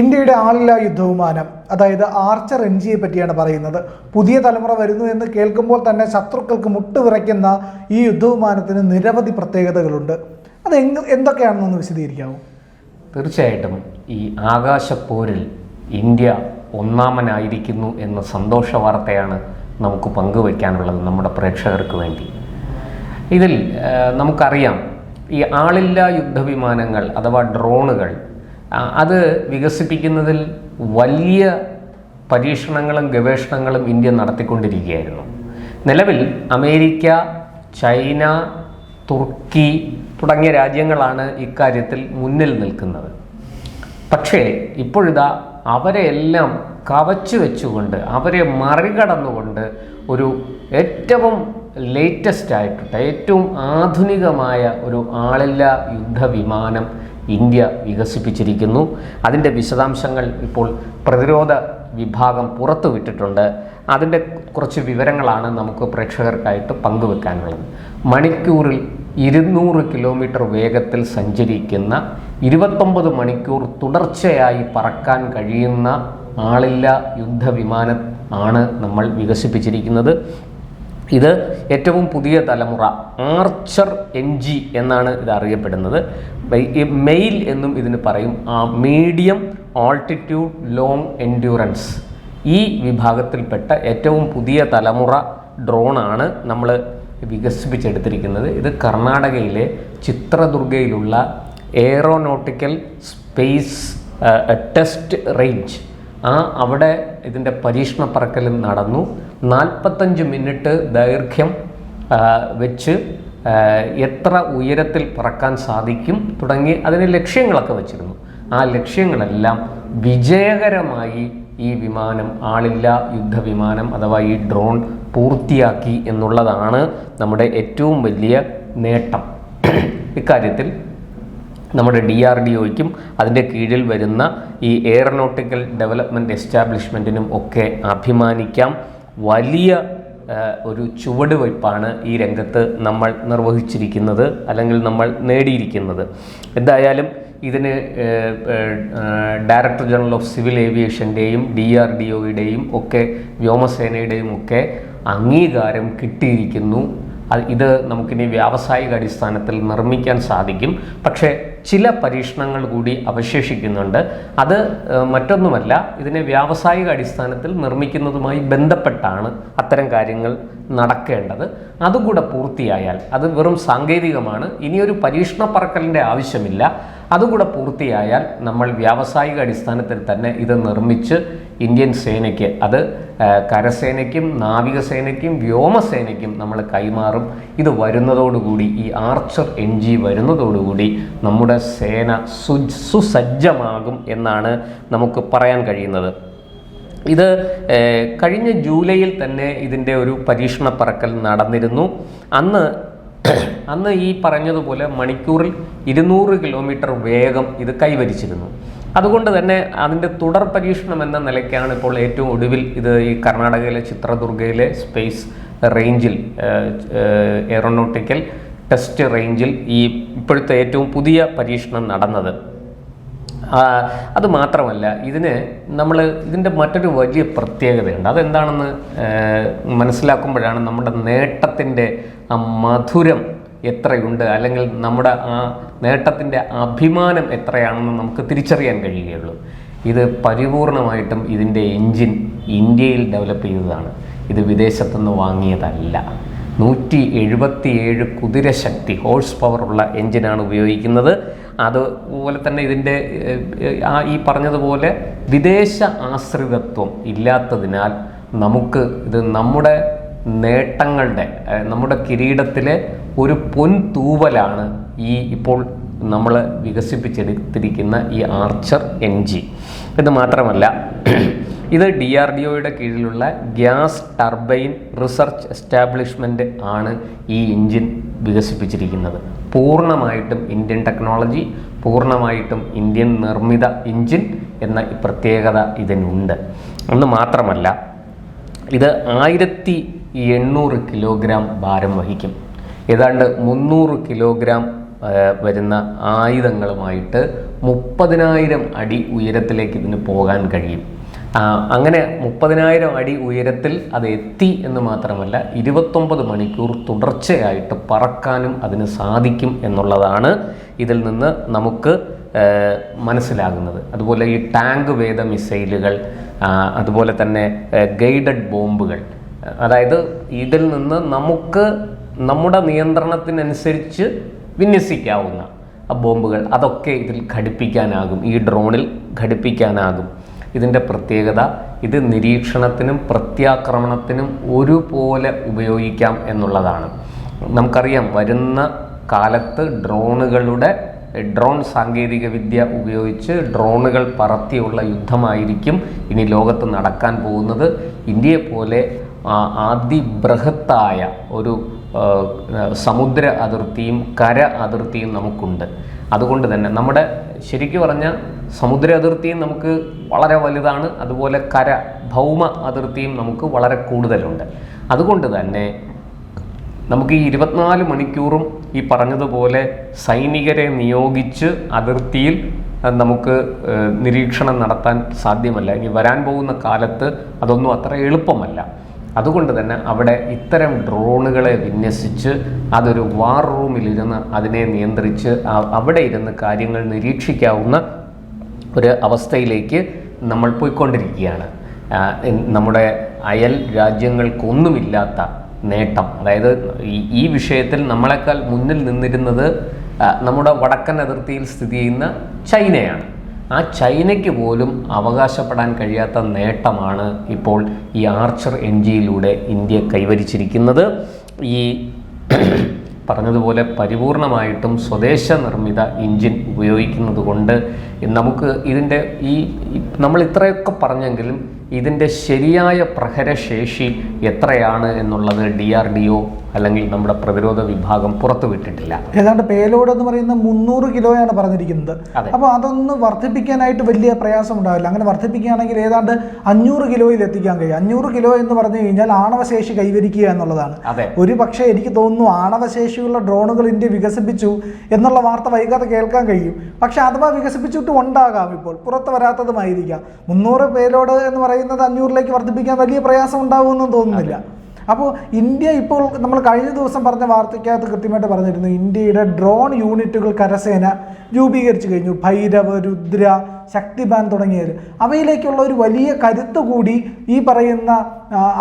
ഇന്ത്യയുടെ ആളില്ലാ യുദ്ധവിമാനം അതായത് ആർച്ചർ എൻജിയെ പറ്റിയാണ് പറയുന്നത്. പുതിയ തലമുറ വരുന്നു എന്ന് കേൾക്കുമ്പോൾ തന്നെ ശത്രുക്കൾക്ക് മുട്ടുവിറയ്ക്കുന്ന ഈ യുദ്ധവിമാനത്തിന് നിരവധി പ്രത്യേകതകളുണ്ട്. അത് എങ് എന്തൊക്കെയാണെന്നൊന്ന് വിശദീകരിക്കാമോ തീർച്ചയായിട്ടും ഈ ആകാശപ്പോരിൽ ഇന്ത്യ ഒന്നാമനായിരിക്കുന്നു എന്ന സന്തോഷ വാർത്തയാണ് നമുക്ക് പങ്കുവയ്ക്കാനുള്ളത് നമ്മുടെ പ്രേക്ഷകർക്ക് വേണ്ടി. ഇതിൽ നമുക്കറിയാം ഈ ആളില്ലാ യുദ്ധവിമാനങ്ങൾ അഥവാ ഡ്രോണുകൾ അത് വികസിപ്പിക്കുന്നതിൽ വലിയ പരീക്ഷണങ്ങളും ഗവേഷണങ്ങളും ഇന്ത്യ നടത്തിക്കൊണ്ടിരിക്കുകയായിരുന്നു. നിലവിൽ അമേരിക്ക ചൈന തുർക്കി തുടങ്ങിയ രാജ്യങ്ങളാണ് ഇക്കാര്യത്തിൽ മുന്നിൽ നിൽക്കുന്നത്. പക്ഷേ ഇപ്പോഴിതാ അവരെ എല്ലാം കവച്ചു വെച്ചുകൊണ്ട് അവരെ മറികടന്നുകൊണ്ട് ഒരു ഏറ്റവും ലേറ്റസ്റ്റ് ആയിട്ടുള്ള ഏറ്റവും ആധുനികമായ ഒരു ആളില്ല യുദ്ധവിമാനം ഇന്ത്യ വികസിപ്പിച്ചിരിക്കുന്നു. അതിന്റെ വിശദാംശങ്ങൾ ഇപ്പോൾ പ്രതിരോധ വിഭാഗം പുറത്തുവിട്ടിട്ടുണ്ട് അതിന്റെ കുറച്ച് വിവരങ്ങളാണ് നമുക്ക് പ്രേക്ഷകർക്കായിട്ട് പങ്കുവെക്കാനുള്ളത് മണിക്കൂറിൽ ഇരുന്നൂറ് കിലോമീറ്റർ വേഗത്തിൽ സഞ്ചരിക്കുന്ന ഇരുപത്തൊമ്പത് മണിക്കൂർ തുടർച്ചയായി പറക്കാൻ കഴിയുന്ന ആളില്ല യുദ്ധവിമാനം ആണ് നമ്മൾ വികസിപ്പിച്ചിരിക്കുന്നത്. ഇത് ഏറ്റവും പുതിയ തലമുറ ആർച്ചർ എൻ ജി എന്നാണ് ഇത് അറിയപ്പെടുന്നത്. മെയിൽ എന്നും ഇതിന് പറയും ആ മീഡിയം ആൾട്ടിറ്റ്യൂഡ് ലോങ് എൻഡ്യൂറൻസ്. ഈ വിഭാഗത്തിൽപ്പെട്ട ഏറ്റവും പുതിയ തലമുറ ഡ്രോണാണ് നമ്മൾ വികസിപ്പിച്ചെടുത്തിരിക്കുന്നത്. ഇത് കർണാടകയിലെ ചിത്രദുർഗയിലുള്ള എയറോനോട്ടിക്കൽ സ്പേസ് ടെസ്റ്റ് റേഞ്ച്. ആ അവിടെ ഇതിന്റെ പരീക്ഷണ പറക്കലും നടന്നു. നാൽപ്പത്തഞ്ച് മിനിറ്റ് ദൈർഘ്യം വെച്ച് എത്ര ഉയരത്തിൽ പറക്കാൻ സാധിക്കും തുടങ്ങി അതിന് ലക്ഷ്യങ്ങളൊക്കെ വച്ചിരുന്നു. ആ ലക്ഷ്യങ്ങളെല്ലാം വിജയകരമായി ഈ വിമാനം ആളില്ല യുദ്ധവിമാനം അഥവാ ഈ ഡ്രോൺ പൂർത്തിയാക്കി എന്നുള്ളതാണ് നമ്മുടെ ഏറ്റവും വലിയ നേട്ടം. ഇക്കാര്യത്തിൽ നമ്മുടെ ഡി ആർ ഡി ഒയ്ക്കും അതിന്റെ കീഴിൽ വരുന്ന ഈ എയറോനോട്ടിക്കൽ ഡെവലപ്മെന്റ് എസ്റ്റാബ്ലിഷ്മെന്റിനും ഒക്കെ അഭിമാനിക്കാം. വലിയ ഒരു ചുവടുവയ്പ്പാണ് ഈ രംഗത്ത് നമ്മൾ നിർവഹിച്ചിരിക്കുന്നത് അല്ലെങ്കിൽ നമ്മൾ നേടിയിരിക്കുന്നത്. എന്തായാലും ഇതിന് ഡയറക്ടർ ജനറൽ ഓഫ് സിവിൽ ഏവിയേഷന്റെയും ഡി ആർ ഡി ഒയുടെയും ഒക്കെ വ്യോമസേനയുടെയും ഒക്കെ അംഗീകാരം കിട്ടിയിരിക്കുന്നു. ഇത് നമുക്കിനി വ്യാവസായിക അടിസ്ഥാനത്തിൽ നിർമ്മിക്കാൻ സാധിക്കും. പക്ഷേ ചില പരീക്ഷണങ്ങൾ കൂടി അവശേഷിക്കുന്നുണ്ട്. അത് മറ്റൊന്നുമല്ല ഇതിനെ വ്യാവസായിക അടിസ്ഥാനത്തിൽ നിർമ്മിക്കുന്നതുമായി ബന്ധപ്പെട്ടാണ് അത്തരം കാര്യങ്ങൾ നടക്കേണ്ടത്. അതുകൂടെ പൂർത്തിയായാൽ അത് വെറും സാങ്കേതികമാണ് ഇനിയൊരു പരീക്ഷണ പറക്കലിന്റെ ആവശ്യമില്ല. അതുകൂടെ പൂർത്തിയായാൽ നമ്മൾ വ്യാവസായിക അടിസ്ഥാനത്തിൽ തന്നെ ഇത് നിർമ്മിച്ച് ഇന്ത്യൻ സേനയ്ക്ക്. അത് കരസേനയ്ക്കും നാവികസേനയ്ക്കും വ്യോമസേനയ്ക്കും നമ്മൾ കൈമാറും. ഇത് വരുന്നതോടുകൂടി ഈ ആർച്ചർ എൻ ജി വരുന്നതോടുകൂടി നമ്മുടെ സേന സു സുസജ്ജമാകും എന്നാണ് നമുക്ക് പറയാൻ കഴിയുന്നത്. ഇത് കഴിഞ്ഞ ജൂലൈയിൽ തന്നെ ഇതിന്റെ ഒരു പരീക്ഷണ പറക്കൽ നടന്നിരുന്നു. അന്ന് അന്ന് ഈ പറഞ്ഞതുപോലെ മണിക്കൂറിൽ ഇരുന്നൂറ് കിലോമീറ്റർ വേഗം ഇത് കൈവരിച്ചിരുന്നു. അതുകൊണ്ട് തന്നെ അതിന്റെ തുടർ പരീക്ഷണം എന്ന നിലയ്ക്കാണ് ഇപ്പോൾ ഏറ്റവും ഒടുവിൽ ഇത് ഈ കർണാടകയിലെ ചിത്രദുർഗയിലെ സ്പേസ് റേഞ്ചിൽ എയറോനോട്ടിക്കൽ ടെസ്റ്റ് റേഞ്ചിൽ ഈ ഇപ്പോഴത്തെ ഏറ്റവും പുതിയ പരീക്ഷണം നടന്നത്. അത് മാത്രമല്ല ഇതിന് നമ്മൾ ഇതിന്റെ മറ്റൊരു വലിയ പ്രത്യേകതയുണ്ട്. അതെന്താണെന്ന് മനസ്സിലാക്കുമ്പോഴാണ് നമ്മുടെ നേട്ടത്തിന്റെ ആ മധുരം എത്രയുണ്ട്? അല്ലെങ്കിൽ നമ്മുടെ ആ നേട്ടത്തിന്റെ അഭിമാനം എത്രയാണെന്ന് നമുക്ക് തിരിച്ചറിയാൻ കഴിയുകയുള്ളൂ. ഇത് പരിപൂർണമായിട്ടും ഇതിന്റെ എൻജിൻ ഇന്ത്യയിൽ ഡെവലപ്പ് ചെയ്തതാണ്. ഇത് വിദേശത്തുനിന്ന് വാങ്ങിയതല്ല. നൂറ്റി എഴുപത്തിയേഴ് കുതിരശക്തി ഹോഴ്സ് പവറുള്ള എൻജിനാണ് ഉപയോഗിക്കുന്നത്. അതുപോലെ തന്നെ ഇതിന്റെ ആ ഈ പറഞ്ഞതുപോലെ വിദേശ ആശ്രിതത്വം ഇല്ലാത്തതിനാൽ നമുക്ക് ഇത് നമ്മുടെ നേട്ടങ്ങളുടെ നമ്മുടെ കിരീടത്തിലെ ഒരു പൊൻതൂവലാണ് ഈ ഇപ്പോൾ നമ്മൾ വികസിപ്പിച്ചെടുത്തിരിക്കുന്ന ഈ ആർച്ചർ എൻ ജി. ഇത് മാത്രമല്ല ഇത് ഡി ആർ ഡി ഒയുടെ കീഴിലുള്ള ഗ്യാസ് ടർബൈൻ റിസർച്ച് എസ്റ്റാബ്ലിഷ്മെന്റ് ആണ് ഈ എഞ്ചിൻ വികസിപ്പിച്ചിരിക്കുന്നത്. പൂർണമായിട്ടും ഇന്ത്യൻ ടെക്നോളജി പൂർണമായിട്ടും ഇന്ത്യൻ നിർമ്മിത എഞ്ചിൻ എന്ന പ്രത്യേകത ഇതിനുണ്ട്. എന്ന് മാത്രമല്ല ഇത് ആയിരത്തി എണ്ണൂറ് കിലോഗ്രാം ഭാരം വഹിക്കും. ഏതാണ്ട് മുന്നൂറ് കിലോഗ്രാം വരുന്ന ആയുധങ്ങളുമായിട്ട് മുപ്പതിനായിരം അടി ഉയരത്തിലേക്ക് ഇതിന് പോകാൻ കഴിയും. അങ്ങനെ മുപ്പതിനായിരം അടി ഉയരത്തിൽ അത് എത്തി എന്ന് മാത്രമല്ല ഇരുപത്തൊമ്പത് മണിക്കൂർ തുടർച്ചയായിട്ട് പറക്കാനും അതിന് സാധിക്കും എന്നുള്ളതാണ് ഇതിൽ നിന്ന് നമുക്ക് മനസ്സിലാകുന്നത്. അതുപോലെ ഈ ടാങ്ക് വേദ മിസൈലുകൾ അതുപോലെ തന്നെ ഗൈഡഡ് ബോംബുകൾ. അതായത് ഇതിൽ നിന്ന് നമുക്ക് നമ്മുടെ നിയന്ത്രണത്തിനനുസരിച്ച് വിന്യസിക്കാവുന്ന ബോംബുകൾ അതൊക്കെ ഇതിൽ ഘടിപ്പിക്കാനാകും. ഈ ഡ്രോണിൽ ഘടിപ്പിക്കാനാകും. ഇതിന്റെ പ്രത്യേകത ഇത് നിരീക്ഷണത്തിനും പ്രത്യാക്രമണത്തിനും ഒരുപോലെ ഉപയോഗിക്കാം എന്നുള്ളതാണ്. നമുക്കറിയാം വരുന്ന കാലത്ത് ഡ്രോണുകളുടെ ഡ്രോൺ സാങ്കേതികവിദ്യ ഉപയോഗിച്ച് ഡ്രോണുകൾ പറത്തിയുള്ള യുദ്ധമായിരിക്കും ഇനി ലോകത്ത് നടക്കാൻ പോകുന്നത്. ഇന്ത്യയെപ്പോലെ ആദ്യ അതിബൃഹത്തായ ഒരു സമുദ്ര അതിർത്തിയും കര അതിർത്തിയും നമുക്കുണ്ട്. അതുകൊണ്ട് തന്നെ നമ്മുടെ ശരിക്കു പറഞ്ഞാൽ സമുദ്ര അതിർത്തിയും നമുക്ക് വളരെ വലുതാണ്. അതുപോലെ കര ഭൗമ അതിർത്തിയും നമുക്ക് വളരെ കൂടുതലുണ്ട്. അതുകൊണ്ട് തന്നെ നമുക്ക് ഈ ഇരുപത്തിനാല് മണിക്കൂറും ഈ പറഞ്ഞതുപോലെ സൈനികരെ നിയോഗിച്ച് അതിർത്തിയിൽ നമുക്ക് നിരീക്ഷണം നടത്താൻ സാധ്യമല്ല. ഇനി വരാൻ പോകുന്ന കാലത്ത് അതൊന്നും അത്ര എളുപ്പമല്ല. അതുകൊണ്ട് തന്നെ അവിടെ ഇത്തരം ഡ്രോണുകളെ വിന്യസിച്ച് അതൊരു വാർ റൂമിലിരുന്ന് അതിനെ നിയന്ത്രിച്ച് അവിടെ ഇരുന്ന് കാര്യങ്ങൾ നിരീക്ഷിക്കാവുന്ന ഒരു അവസ്ഥയിലേക്ക് നമ്മൾ പോയിക്കൊണ്ടിരിക്കുകയാണ്. നമ്മുടെ അയൽ രാജ്യങ്ങൾക്കൊന്നുമില്ലാത്ത നേട്ടം. അതായത് ഈ വിഷയത്തിൽ നമ്മളെക്കാൾ മുന്നിൽ നിന്നിരുന്നത് നമ്മുടെ വടക്കൻ അതിർത്തിയിൽ സ്ഥിതി ചെയ്യുന്ന ചൈനയാണ്. ആ ചൈനയ്ക്ക് പോലും അവകാശപ്പെടാൻ കഴിയാത്ത നേട്ടമാണ് ഇപ്പോൾ ഈ ആർച്ചർ എൻ ജിയിലൂടെ ഇന്ത്യ കൈവരിച്ചിരിക്കുന്നത്. ഈ പറഞ്ഞതുപോലെ പരിപൂർണമായിട്ടും സ്വദേശ നിർമ്മിത എഞ്ചിൻ ഉപയോഗിക്കുന്നത് കൊണ്ട് നമുക്ക് ഇതിന്റെ ഈ നമ്മൾ ഇത്രയൊക്കെ പറഞ്ഞെങ്കിലും ഇതിന്റെ ശരിയായ പ്രഹരശേഷി എത്രയാണ് എന്നുള്ളത് ഡി ആർ ഡി ഒ അല്ലെങ്കിൽ നമ്മുടെ പ്രതിരോധ വിഭാഗം പുറത്തുവിട്ടിട്ടില്ല ഏതാണ്ട് പേലോഡ് എന്ന് പറയുന്ന മുന്നൂറ് കിലോയാണ് പറഞ്ഞിരിക്കുന്നത്. അപ്പൊ അപ്പോൾ അതൊന്ന് വർദ്ധിപ്പിക്കാനായിട്ട് വലിയ പ്രയാസം ഉണ്ടാവില്ല. അങ്ങനെ വർദ്ധിപ്പിക്കുകയാണെങ്കിൽ ഏതാണ്ട് അഞ്ഞൂറ് കിലോയിൽ എത്തിക്കാൻ കഴിയും. അഞ്ഞൂറ് കിലോ എന്ന് പറഞ്ഞു കഴിഞ്ഞാൽ ആണവശേഷി കൈവരിക്കുക എന്നുള്ളതാണ്. ഒരു പക്ഷേ എനിക്ക് തോന്നുന്നു ആണവശേഷിയുള്ള ഡ്രോണുകൾ ഇന്ത്യ വികസിപ്പിച്ചു എന്നുള്ള വാർത്ത വൈകാതെ കേൾക്കാൻ കഴിയും. പക്ഷെ അഥവാ വികസിപ്പിച്ചിട്ട് ഉണ്ടാകാം ഇപ്പോൾ. പുറത്ത് വരാത്തതുമായിരിക്കാം. മുന്നൂറ് പേലോഡ് എന്ന് പറയുന്നത് അഞ്ഞൂറിലേക്ക് വർദ്ധിപ്പിക്കാൻ വലിയ പ്രയാസം ഉണ്ടാകുമെന്നും തോന്നുന്നില്ല. അപ്പോൾ ഇന്ത്യ ഇപ്പോൾ നമ്മൾ കഴിഞ്ഞ ദിവസം പറഞ്ഞ വാർത്തയ്ക്കകത്ത് കൃത്യമായിട്ട് പറഞ്ഞിരുന്നു ഇന്ത്യയുടെ ഡ്രോൺ യൂണിറ്റുകൾ കരസേന രൂപീകരിച്ചു കഴിഞ്ഞു. ഭൈരവ് രുദ്ര ശക്തിബാൻ തുടങ്ങിയവർ അവയിലേക്കുള്ള ഒരു വലിയ കരുത്ത് കൂടി ഈ പറയുന്ന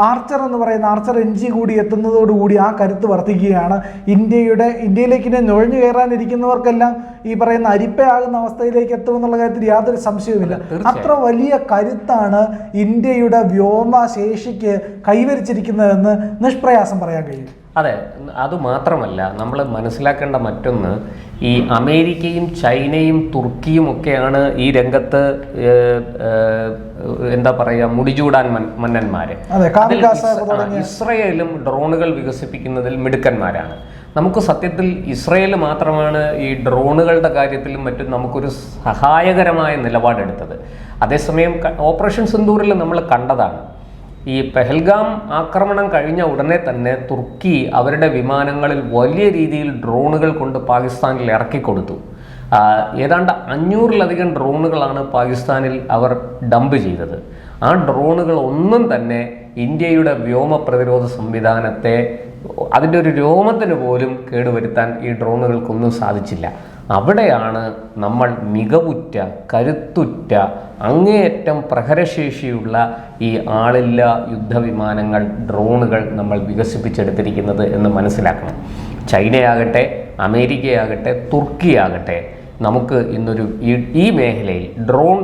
ആർച്ചർ എന്ന് പറയുന്ന ആർച്ചർ എൻ ജി കൂടി എത്തുന്നതോടുകൂടി ആ കരുത്ത് വർദ്ധിക്കുകയാണ് ഇന്ത്യയുടെ ഇന്ത്യയിലേക്ക് ഇനി നുഴഞ്ഞു കയറാനിരിക്കുന്നവർക്കെല്ലാം ഈ പറയുന്ന അരിപ്പയാകുന്ന അവസ്ഥയിലേക്ക് എത്തുമെന്നുള്ള കാര്യത്തിൽ യാതൊരു സംശയവുമില്ല. അത്ര വലിയ കരുത്താണ് ഇന്ത്യയുടെ വ്യോമശേഷിക്ക് കൈവരിച്ചിരിക്കുന്നതെന്ന് നിഷ്പ്രയാസം പറയാൻ കഴിയും. അതെ അത് മാത്രമല്ല നമ്മൾ മനസ്സിലാക്കേണ്ട മറ്റൊന്ന് ഈ അമേരിക്കയും ചൈനയും തുർക്കിയും ഒക്കെയാണ് ഈ രംഗത്ത് എന്താ പറയുക മുടിചൂടാൻ മന്നന്മാർ മന്നന്മാര്. ഇസ്രയേലും ഡ്രോണുകൾ വികസിപ്പിക്കുന്നതിൽ മിടുക്കന്മാരാണ്. നമുക്ക് സത്യത്തിൽ ഇസ്രയേൽ മാത്രമാണ് ഈ ഡ്രോണുകളുടെ കാര്യത്തിലും മറ്റും നമുക്കൊരു സഹായകരമായ നിലപാടെടുത്തത്. അതേസമയം ഓപ്പറേഷൻ സിന്ദൂറിൽ നമ്മൾ കണ്ടതാണ്. ഈ പെഹൽഗാം ആക്രമണം കഴിഞ്ഞ ഉടനെ തന്നെ തുർക്കി അവരുടെ വിമാനങ്ങളിൽ വലിയ രീതിയിൽ ഡ്രോണുകൾ കൊണ്ട് പാകിസ്ഥാനിൽ ഇറക്കിക്കൊടുത്തു. ഏതാണ്ട് അഞ്ഞൂറിലധികം ഡ്രോണുകളാണ് പാകിസ്ഥാനിൽ അവർ ഡംപ് ചെയ്തത്. ആ ഡ്രോണുകൾ ഒന്നും തന്നെ ഇന്ത്യയുടെ വ്യോമ പ്രതിരോധ സംവിധാനത്തെ അതിന്റെ ഒരു രോമത്തിന് പോലും കേടുവരുത്താൻ ഈ ഡ്രോണുകൾക്കൊന്നും സാധിച്ചില്ല. അവിടെയാണ് നമ്മൾ മികവുറ്റ കരുത്തുറ്റ അങ്ങേയറ്റം പ്രഹരശേഷിയുള്ള ഈ ആളില്ല യുദ്ധവിമാനങ്ങൾ ഡ്രോണുകൾ നമ്മൾ വികസിപ്പിച്ചെടുത്തിരിക്കുന്നത് എന്ന് മനസ്സിലാക്കണം. ചൈനയാകട്ടെ അമേരിക്കയാകട്ടെ തുർക്കിയാകട്ടെ നമുക്ക് ഇന്നൊരു ഈ മേഖലയിൽ ഡ്രോൺ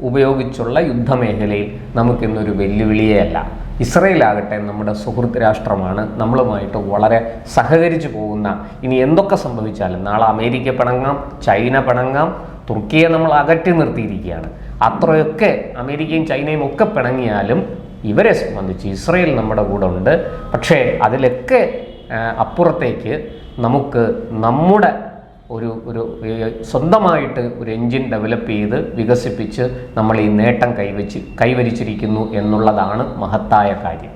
ഉപയോഗിച്ചുള്ള യുദ്ധമേഖലയിൽ നമുക്കിന്നൊരു വെല്ലുവിളിയേ അല്ല ഇസ്രയേലാകട്ടെ നമ്മുടെ സുഹൃത്ത് രാഷ്ട്രമാണ്. നമ്മളുമായിട്ട് വളരെ സഹകരിച്ചു പോകുന്ന ഇനി എന്തൊക്കെ സംഭവിച്ചാലും നാളെ അമേരിക്ക പിണങ്ങാം ചൈന പിണങ്ങാം തുർക്കിയെ നമ്മൾ അകറ്റി നിർത്തിയിരിക്കുകയാണ്. അത്രയൊക്കെ അമേരിക്കയും ചൈനയും ഒക്കെ പിണങ്ങിയാലും ഇവരെ സംബന്ധിച്ച് ഇസ്രയേൽ നമ്മുടെ കൂടെ ഉണ്ട്. പക്ഷേ അതിലൊക്കെ അപ്പുറത്തേക്ക് നമുക്ക് നമ്മുടെ ഒരു ഒരു സ്വന്തമായിട്ട് ഒരു എൻജിൻ ഡെവലപ്പ് ചെയ്ത് വികസിപ്പിച്ച് നമ്മൾ ഈ നേട്ടം കൈവച്ച് കൈവരിച്ചിരിക്കുന്നു എന്നുള്ളതാണ് മഹത്തായ കാര്യം.